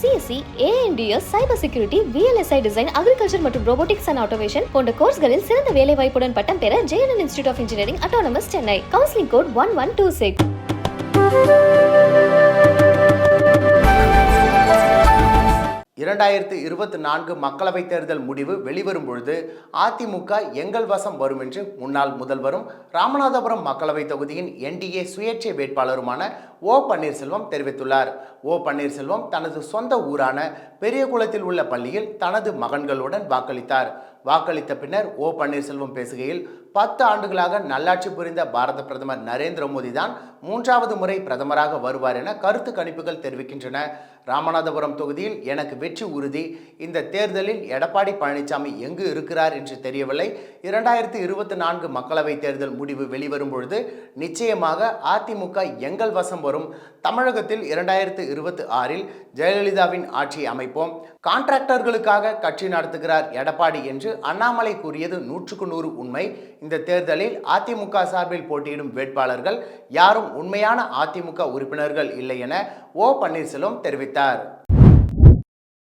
CSC ANDS cyber security VLSI design agriculture மற்றும் robotics and automation போன்ற கோர்ஸ்களில் சிறந்த வேலை வாய்ப்புடன் பட்டம் பெற JNN institute of engineering autonomous Chennai counselling code one one two six இரண்டாயிரத்து இருபத்தி நான்கு மக்களவைத் தேர்தல் முடிவு வெளிவரும் பொழுது அதிமுக எங்கள் வசம் வரும் என்று முன்னாள் முதல்வரும் ராமநாதபுரம் மக்களவைத் தொகுதியின் என்டிஏ சுயேட்சை வேட்பாளருமான ஓ பன்னீர்செல்வம் தெரிவித்துள்ளார். ஓ பன்னீர்செல்வம் தனது சொந்த ஊரான பெரியகுளத்தில் உள்ள பள்ளியில் தனது மகன்களுடன் வாக்களித்தார். வாக்களித்த பின்னர் ஓ பன்னீர்செல்வம் பேசுகையில் பத்து ஆண்டுகளாக நல்லாட்சி புரிந்த பாரத பிரதமர் நரேந்திர மோடி தான் மூன்றாவது முறை பிரதமராக வருவார் என கருத்து கணிப்புகள் தெரிவிக்கின்றன. ராமநாதபுரம் தொகுதியில் எனக்கு வெற்றி உறுதி. இந்த தேர்தலில் எடப்பாடி பழனிசாமி எங்கு இருக்கிறார் என்று தெரியவில்லை. இரண்டாயிரத்தி இருபத்தி நான்கு மக்களவைத் தேர்தல் முடிவு வெளிவரும் பொழுது நிச்சயமாக அதிமுக எங்கள் வசம் வரும். தமிழகத்தில் இரண்டாயிரத்து இருபத்தி ஆறில் ஜெயலலிதாவின் ஆட்சி அமைப்போம். கான்ட்ராக்டர்களுக்காக கட்சி நடத்துகிறார் எடப்பாடி என்று அண்ணாமலை கூறியது நூற்றுக்கு நூறு உண்மை. இந்த தேர்தலில் அதிமுக சார்பில் போட்டியிடும் வேட்பாளர்கள் யாரும் உண்மையான அதிமுக உறுப்பினர்கள் இல்லை என ஓ பன்னீர்செல்வம் தெரிவித்தார்.